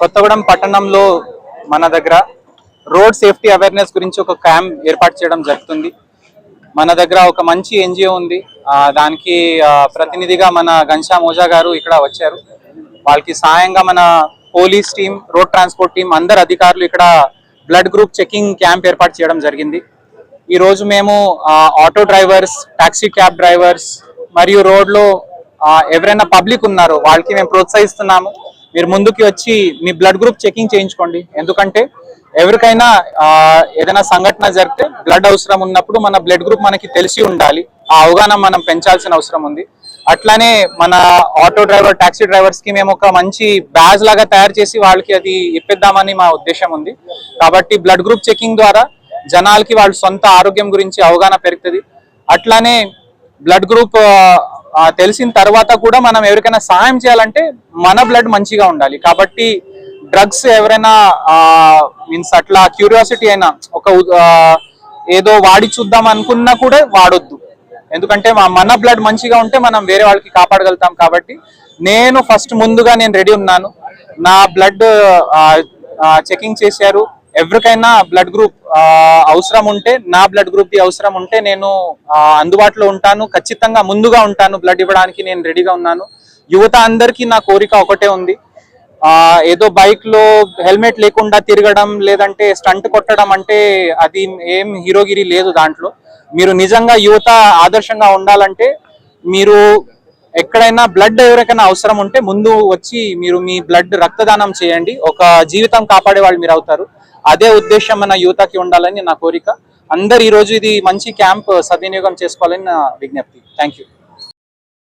కొత్తగూడెం పట్టణంలో మన దగ్గర రోడ్ సేఫ్టీ అవేర్నెస్ గురించి ఒక క్యాంప్ ఏర్పాటు చేయడం జరుగుతుంది. మన దగ్గర ఒక మంచి ఎన్జిఓ ఉంది. దానికి ప్రతినిధిగా మన ఘన్షా మోజా గారు ఇక్కడ వచ్చారు. వాళ్ళకి సాయంగా మన police team road transport team అందరు అధికారులు ఇక్కడ బ్లడ్ గ్రూప్ చెకింగ్ క్యాంప్ ఏర్పాటు చేయడం జరిగింది. ఈరోజు మేము auto drivers taxi cab drivers మరియు రోడ్లో ఎవరైనా పబ్లిక్ ఉన్నారో వాళ్ళకి మేము ప్రోత్సహిస్తున్నాము. మీరు ముందుకి వచ్చి మీ బ్లడ్ గ్రూప్ చెకింగ్ చేయించుకోండి. ఎందుకంటే ఎవరికైనా ఏదైనా సంఘటన జరిగితే బ్లడ్ అవసరం ఉన్నప్పుడు మన బ్లడ్ గ్రూప్ మనకి తెలిసి ఉండాలి. ఆ అవగాహన మనం పెంచాల్సిన అవసరం ఉంది. అట్లానే మన ఆటో డ్రైవర్ టాక్సీ డ్రైవర్స్కి మేము ఒక మంచి బ్యాజ్ లాగా తయారు చేసి వాళ్ళకి అది ఇప్పిద్దామని మా ఉద్దేశం ఉంది. కాబట్టి బ్లడ్ గ్రూప్ చెకింగ్ ద్వారా జనాలకి వాళ్ళ సొంత ఆరోగ్యం గురించి అవగాహన పెరుగుతుంది. అట్లానే బ్లడ్ గ్రూప్ తెలిసిన తర్వాత కూడా మనం ఎవరికైనా సహాయం చేయాలంటే మన బ్లడ్ మంచిగా ఉండాలి. కాబట్టి డ్రగ్స్ ఎవరైనా మీన్స్ అట్లా క్యూరియాసిటీ అయినా ఒక ఏదో వాడి చూద్దాం అనుకున్నా కూడా వాడొద్దు. ఎందుకంటే మా మన బ్లడ్ మంచిగా ఉంటే మనం వేరే వాళ్ళకి కాపాడగలుగుతాం కాబట్టి నేను ఫస్ట్ ముందుగా నేను రెడీ ఉన్నాను. నా బ్లడ్ చెకింగ్ చేశారు. ఎవరికైనా బ్లడ్ గ్రూప్ అవసరం ఉంటే నా బ్లడ్ గ్రూప్ ది అవసరం ఉంటే నేను అందుబాటులో ఉంటాను. ఖచ్చితంగా ముందుగా ఉంటాను. బ్లడ్ ఇవ్వడానికి నేను రెడీగా ఉన్నాను. యువత అందరికీ నా కోరిక ఒకటే ఉంది. ఏదో బైక్లో హెల్మెట్ లేకుండా తిరగడం లేదంటే స్టంట్ కొట్టడం అంటే అది ఏం హీరోగిరి లేదు దాంట్లో. మీరు నిజంగా యువత ఆదర్శంగా ఉండాలంటే మీరు ఎక్కడైనా బ్లడ్ ఎవరికైనా అవసరం ఉంటే ముందు వచ్చి మీరు మీ బ్లడ్ రక్తదానం చేయండి. ఒక జీవితం కాపాడే వాళ్ళు మీరు అవుతారు. అదే ఉద్దేశం మన యువతకి ఉండాలని నా కోరిక. అందరు ఈ రోజు ఇది మంచి క్యాంప్ సద్వినియోగం చేసుకోవాలని నా విజ్ఞప్తి. Thank you